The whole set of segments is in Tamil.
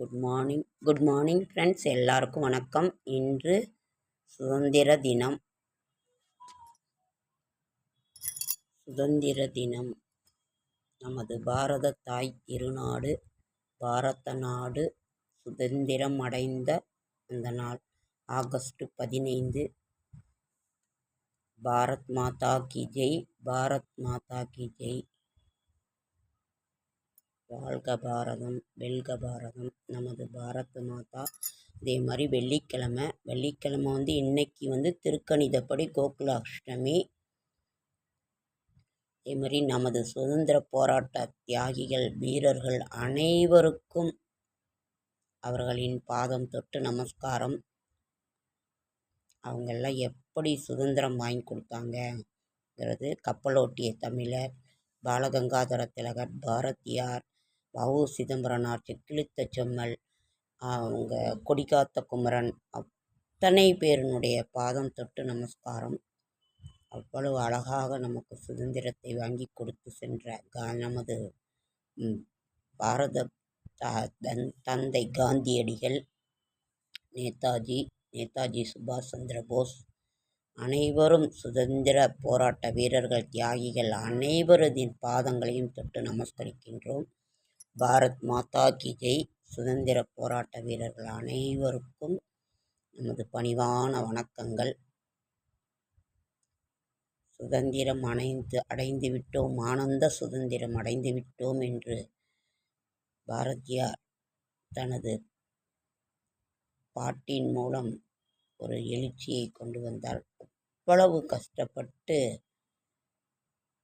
Good morning good morning friends எல்லாருக்கும் வணக்கம். இன்று சுதந்திர தினம். சுதந்திர தினம். நமது பாரத தாய் திருநாடு பாரத நாடு சுதந்திரம் அடைந்த அந்த நாள் ஆகஸ்ட் பதினைந்து. பாரத் மாதா கி ஜெய் பாரத் மாதா கி ஜெய். வாழ்க பாரதம் வெல்க பாரதம் நமது பாரத மாதா. அதே மாதிரி வெள்ளிக்கிழமை வெள்ளிக்கிழமை வந்து இன்னைக்கு வந்து திருக்கணிதப்படி கோகுல அஷ்டமி அதே மாதிரி நமது சுதந்திர போராட்ட தியாகிகள் வீரர்கள் அனைவருக்கும் அவர்களின் பாதம் தொட்டு நமஸ்காரம். அவங்கெல்லாம் எப்படி சுதந்திரம் வாங்கி கொடுத்தாங்கங்கிறது கப்பலோட்டிய தமிழர் பாலகங்காதர திலகர் பாரதியார் வஉ சிதம்பரனார் செக்கிழுத்த செம்மல் அவங்க கொடிகாத்த குமரன் அத்தனை பேரினுடைய பாதம் தொட்டு நமஸ்காரம். அவ்வளவு அழகாக நமக்கு சுதந்திரத்தை வாங்கி கொடுத்து சென்ற கா நமது பாரத தன் தந்தை காந்தியடிகள் நேதாஜி நேதாஜி சுபாஷ் சந்திர போஸ் அனைவரும் சுதந்திர போராட்ட வீரர்கள் தியாகிகள் அனைவரதின் பாதங்களையும் தொட்டு நமஸ்கரிக்கின்றோம். பாரத் மாதா கி ஜெய். சுதந்திர போராட்ட வீரர்கள் அனைவருக்கும் நமது பணிவான வணக்கங்கள். சுதந்திரம் அடைந்து அடைந்து விட்டோம். ஆனந்த சுதந்திரம் அடைந்து விட்டோம் என்று பாரதியார் தனது பாட்டின் மூலம் ஒரு எழுச்சியை கொண்டு வந்தார். அவ்வளவு கஷ்டப்பட்டு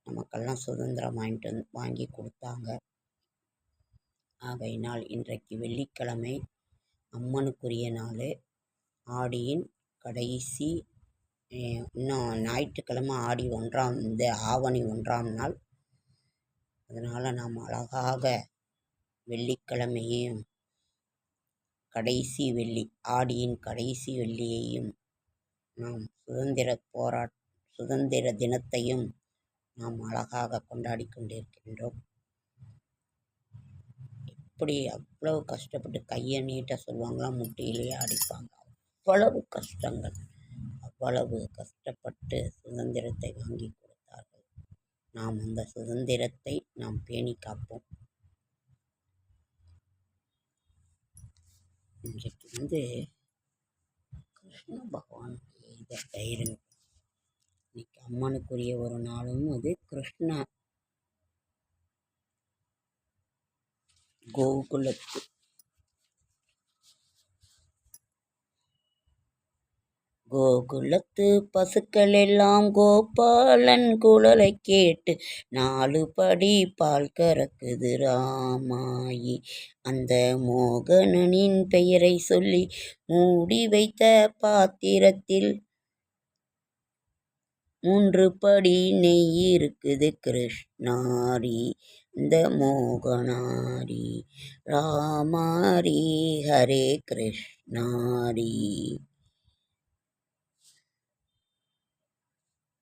நமக்கெல்லாம் சுதந்திரம் வாங்கிட்டு வாங்கி கொடுத்தாங்க. ஆகையினால் இன்றைக்கு வெள்ளிக்கிழமை அம்மனுக்குரிய நாள். ஆடியின் கடைசி இன்னும் ஞாயிற்றுக்கிழமை ஆடி ஒன்றாம் இந்த ஆவணி ஒன்றாம் நாள். அதனால் நாம் அழகாக வெள்ளிக்கிழமையும் கடைசி வெள்ளி ஆடியின் கடைசி வெள்ளியையும் நாம் சுதந்திர போராட் சுதந்திர தினத்தையும் நாம் அழகாக கொண்டாடி கொண்டிருக்கின்றோம். அப்படி அவ்வளோ கஷ்டப்பட்டு கையை நீட்ட சொல்லுவாங்களாம் முட்டியிலேயே அடிப்பாங்க. அவ்வளவு கஷ்டங்கள். அவ்வளவு கஷ்டப்பட்டு சுதந்திரத்தை வாங்கி கொடுத்தார்கள். நாம் அந்த சுதந்திரத்தை நாம் பேணி காப்போம். இன்றைக்கு வந்து கிருஷ்ண பகவானுடைய இதை தைரியம் இன்னைக்கு அம்மனுக்குரிய ஒரு நாளும் அது கிருஷ்ண கோகுலத்து. கோகுலத்து பசுக்கள் எல்லாம் கோபாலன் குழலை கேட்டு நாலு படி பால் கறக்குது ராமாயி. அந்த மோகனனின் பெயரை சொல்லி மூடி வைத்த பாத்திரத்தில் மூன்று படி நெய் இருக்குது கிருஷ்ணாரி. இந்த மோகனாரி ராமாரி ஹரே கிருஷ்ணாரி.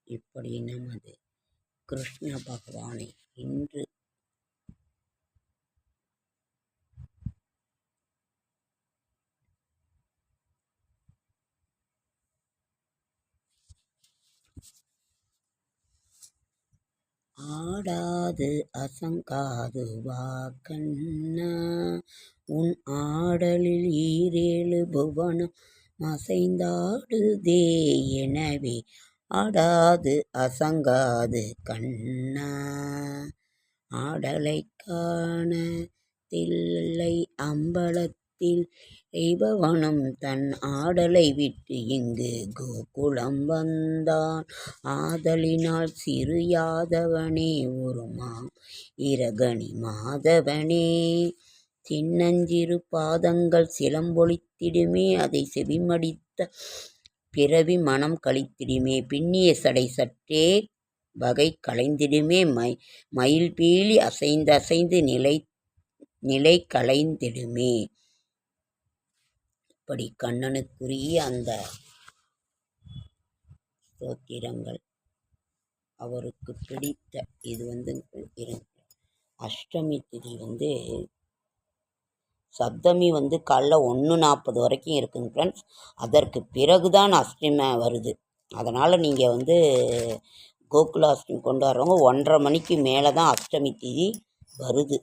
இப்படி நமது கிருஷ்ண பகவானை இன்று ஆடாது அசங்காது வாக்கண்ணா உன் ஆடலில் ஈரேழு புவனம் அசைந்தாடுதே எனவே ஆடாது அசங்காது கண்ணா. ஆடலை காண தில்லை அம்பலத்தில் தெய்வவனம் தன் ஆடலை விட்டு இங்கு கோகுலம் வந்தான். ஆதலினால் சிறு யாதவனே ஒருமாம் இரகணி மாதவனே. சின்னஞ்சிறு பாதங்கள் சிலம்பொழித்திடுமே அதை செவிமடித்த பிறவி மனம் கழித்திடுமே. பின்னிய சடை சற்றே வகை களைந்திடுமே மை மயில் பீலி அசைந்து அசைந்து நிலை நிலை களைந்திடுமே. இப்படி கண்ணனுக்குரிய அந்த ஸ்தோத்திரங்கள் அவருக்கு பிடித்த இது வந்து அஷ்டமி திதி வந்து சப்தமி வந்து காலைல ஒன்று நாற்பது வரைக்கும் இருக்குங்க ஃப்ரெண்ட்ஸ் அதற்கு பிறகு தான் அஷ்டமி வருது. அதனால் நீங்கள் வந்து கோகுல அஷ்டமி கொண்டாடுறவங்க ஒன்றரை மணிக்கு மேலே தான் அஷ்டமி திதி வருது.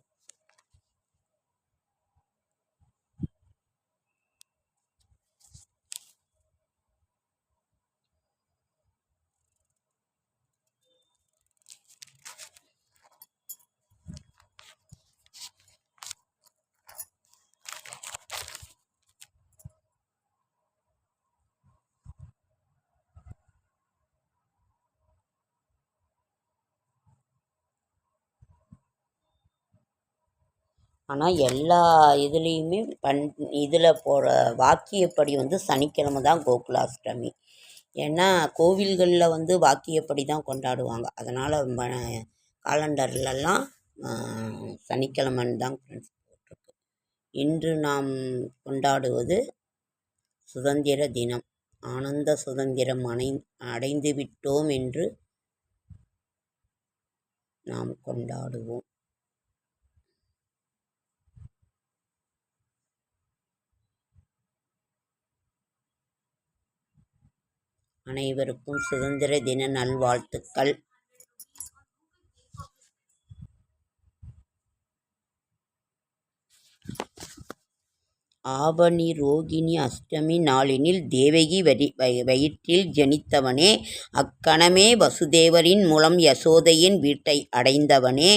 ஆனால் எல்லா இதுலேயுமே பண் இதில் போகிற வாக்கியப்படி வந்து சனிக்கிழமை தான் கோகுலாஷ்டமி. ஏன்னா கோவில்களில் வந்து வாக்கியப்படி தான் கொண்டாடுவாங்க. அதனால் ம காலண்டர்லலாம் சனிக்கிழமைன்னு தான் ஃப்ரெண்ட்ஸ் போட்டிருக்கு. இன்று நாம் கொண்டாடுவது சுதந்திர தினம். ஆனந்த சுதந்திரம் அணை அடைந்து விட்டோம் என்று நாம் கொண்டாடுவோம். அனைவருக்கும் சுதந்திர தின நல்வாழ்த்துக்கள். ஆவணி ரோகிணி அஷ்டமி நாளினில் தேவகி வரி வயிற்றில் ஜனித்தவனே அக்கணமே வசுதேவரின் மூலம் யசோதையின் வீட்டை அடைந்தவனே.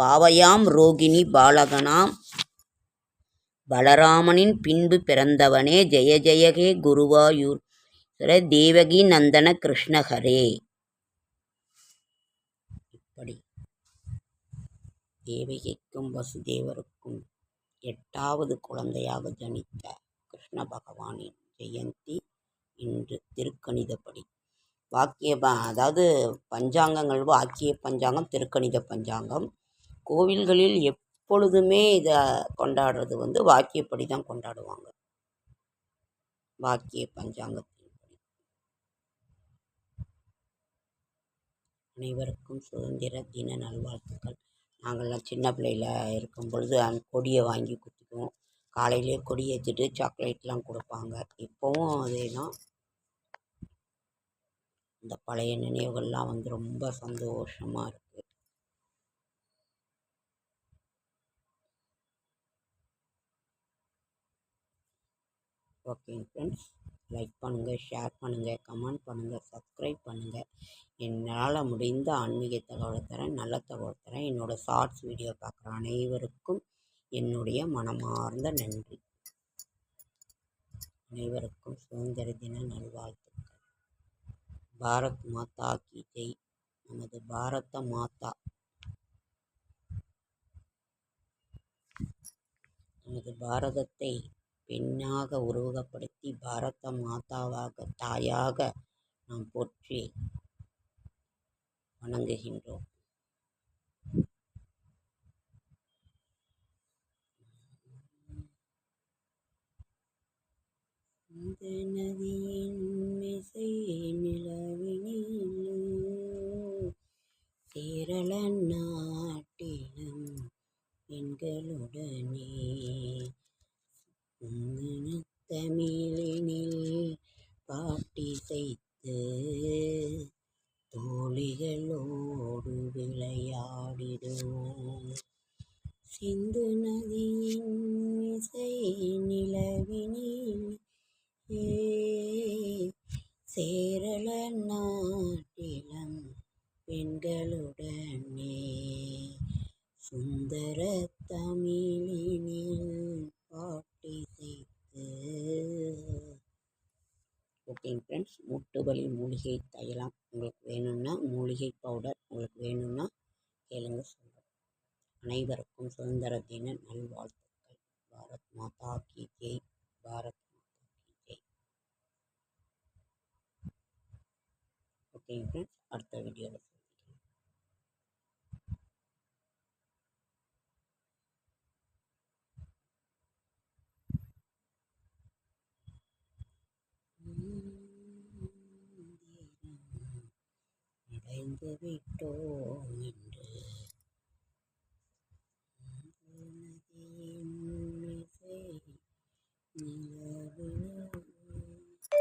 பாவையாம் ரோகிணி பாலகனாம். பலராமனின் பின்பு பிறந்தவனே ஜெய ஜெயகே குருவாயூர். தேவகி நந்தன கிருஷ்ணஹரே. இப்படி தேவகிக்கும் வசுதேவருக்கும் எட்டாவது குழந்தையாக ஜனித்த கிருஷ்ண பகவானின் ஜெயந்தி இன்று திருக்கணிதப்படி. வாக்கிய அதாவது பஞ்சாங்கங்கள் வாக்கிய பஞ்சாங்கம் திருக்கணித பஞ்சாங்கம். கோவில்களில் எப் எப்பொழுதுமே இதை கொண்டாடுறது வந்து வாக்கியப்படி தான் கொண்டாடுவாங்க. வாக்கிய பஞ்சாங்கத்தின்படி அனைவருக்கும் சுதந்திர தின நல்வாழ்த்துக்கள். நாங்கள்லாம் சின்ன பிள்ளையில் இருக்கும் பொழுது அந்த கொடியை வாங்கி குத்திக்குவோம். காலையிலே கொடி ஏற்றிட்டு சாக்லேட்லாம் கொடுப்பாங்க. இப்போவும் அதே தான் இந்த பழைய நினைவுகள்லாம் வந்து ரொம்ப சந்தோஷமாக இருக்கும் ஓகேங்க ஃப்ரெண்ட்ஸ் லைக் பண்ணுங்கள் ஷேர் பண்ணுங்கள் கமெண்ட் பண்ணுங்கள் சப்ஸ்கிரைப் பண்ணுங்கள் என்னால் முடிந்த ஆன்மீக தகவலை தரேன் நல்ல தகவல் தரேன். என்னோடய ஷார்ட்ஸ் வீடியோ பார்க்குற அனைவருக்கும் என்னுடைய மனமார்ந்த நன்றி. அனைவருக்கும் சுதந்திர தின நல்வாழ்த்துக்கள். பாரத் மாதா கி ஜெய். நமது பாரத மாதா. நமது பாரதத்தை பெண்ணாக உருவகப்படுத்தி பாரத மாதாவாக தாயாக நாம் போற்றி வணங்குகின்றோம். இந்த நதியின் மிசை நிலவினில் சேரலன்னா இசைத்து தோழிகளோடு விளையாடிடுவோம் சிந்து நதியின் இசை நிலவினில் சேரல நான் ஃப்ரெண்ட்ஸ் மூலிகை தைலம் உங்களுக்கு வேணும்னா மூலிகை பவுடர் உங்களுக்கு வேணும்னா கேளுங்க சொல்கிறேன் அனைவருக்கும் சுதந்திர தின நல்வாழ்த்துக்கள். பாரத் மாதா கி ஜெய். பாரத் மாதா கி ஜெய். ஓகேங்க ஃப்ரெண்ட்ஸ் அடுத்த வீடியோவில் அடைந்து விட்டோம்